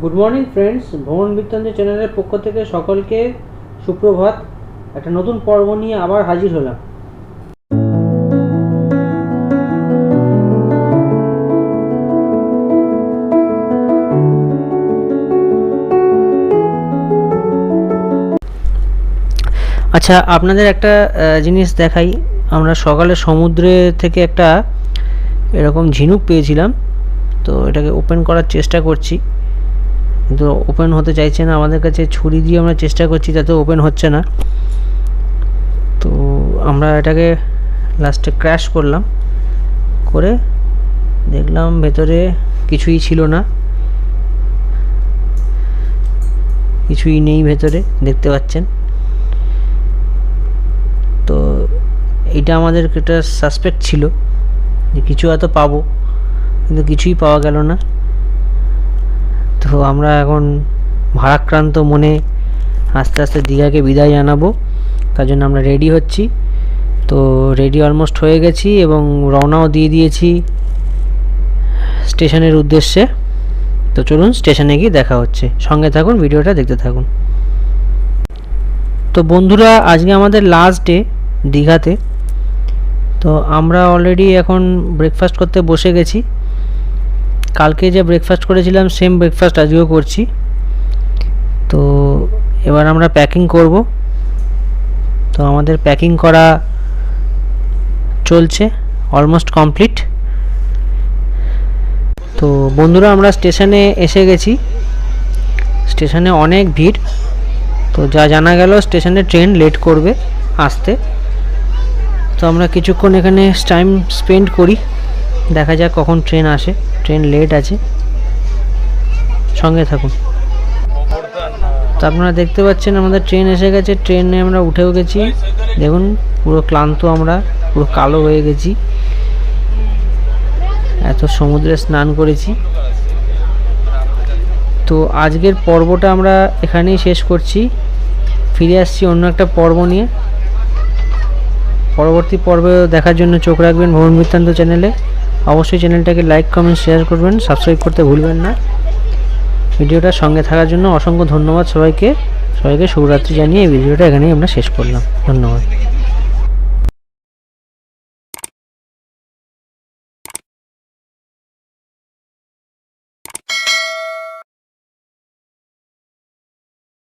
Good morning friends ভ্রমণ বৃত্তান্ত চ্যানেলের পক্ষ থেকে সকলকে সুপ্রভাত। একটা নতুন পর্ব নিয়ে আবার হাজির হলাম। আচ্ছা আপনাদের একটা জিনিস দেখাই। আমরা সকালে সমুদ্রে থেকে একটা এরকম ঝিনুক পেয়েছিলাম। তো এটাকে ওপেন করার চেষ্টা করছি। কিন্তু ওপেন হতে চাইছে না। আমাদের কাছে ছুরি দিয়ে আমরা চেষ্টা করছি, যাতে ওপেন হচ্ছে না। তো আমরা এটাকে লাস্টে ক্র্যাশ করলাম। করে দেখলাম ভেতরে কিছুই ছিল না। কিছুই নেই ভেতরে, দেখতে পাচ্ছেন। তো এটা আমাদের একটা সাসপেক্ট ছিল যে কিছু হয়তো পাবো, কিন্তু কিছুই পাওয়া গেল না। তো আমরা এখন ভারাক্রান্ত মনে আস্তে আস্তে দীঘাকে বিদায় জানাব। তার জন্য আমরা রেডি হচ্ছি। তো রেডি অলমোস্ট হয়ে গেছি এবং রওনাও দিয়ে দিয়েছি স্টেশনের উদ্দেশ্যে। তো চলুন স্টেশনে গিয়ে দেখা হচ্ছে। সঙ্গে থাকুন, ভিডিওটা দেখতে থাকুন। তো বন্ধুরা, আজকে আমাদের লাস্ট ডে দীঘাতে। তো আমরা অলরেডি এখন ব্রেকফাস্ট করতে বসে গেছি। কালকে যে ব্রেকফাস্ট করেছিলাম সেম ব্রেকফাস্ট আজকেও করছি। তো এবার আমরা প্যাকিং করব। তো আমাদের প্যাকিং করা চলছে অলমোস্ট কমপ্লিট তো বন্ধুরা, আমরা স্টেশনে এসে গেছি। স্টেশনে অনেক ভিড়। তো যা জানা গেল স্টেশনে ট্রেন লেট করবে আসতে। তো আমরা কিছুক্ষণ এখানে টাইম স্পেন্ড করি। দেখা যাক কখন ট্রেন আসে। ট্রেন লেট আছে। সঙ্গে থাকুন। তো আপনারা দেখতে পাচ্ছেন, আমাদের ট্রেন এসে গেছে। ট্রেনে আমরা উঠেও গেছি। দেখুন, পুরো ক্লান্ত আমরা, পুরো কালো হয়ে গেছি। এত সমুদ্রে স্নান করেছি। তো আজকের পর্বটা আমরা এখানেই শেষ করছি। ফিরে আসছি অন্য একটা পর্ব নিয়ে। পরবর্তী পর্বে দেখার জন্য চোখ রাখবেন ভ্রমণ বৃত্তান্ত চ্যানেলে। অবশ্যই চ্যানেলটাকে লাইক, কমেন্ট, শেয়ার করবেন সাবস্ক্রাইব করতে ভুলবেন না। ভিডিওটা সঙ্গে থাকার জন্য অসংখ্য ধন্যবাদ সবাইকে। সবাইকে শুভরাত্রি জানিয়ে এই ভিডিওটা এখানেই আমরা শেষ করলাম। ধন্যবাদ।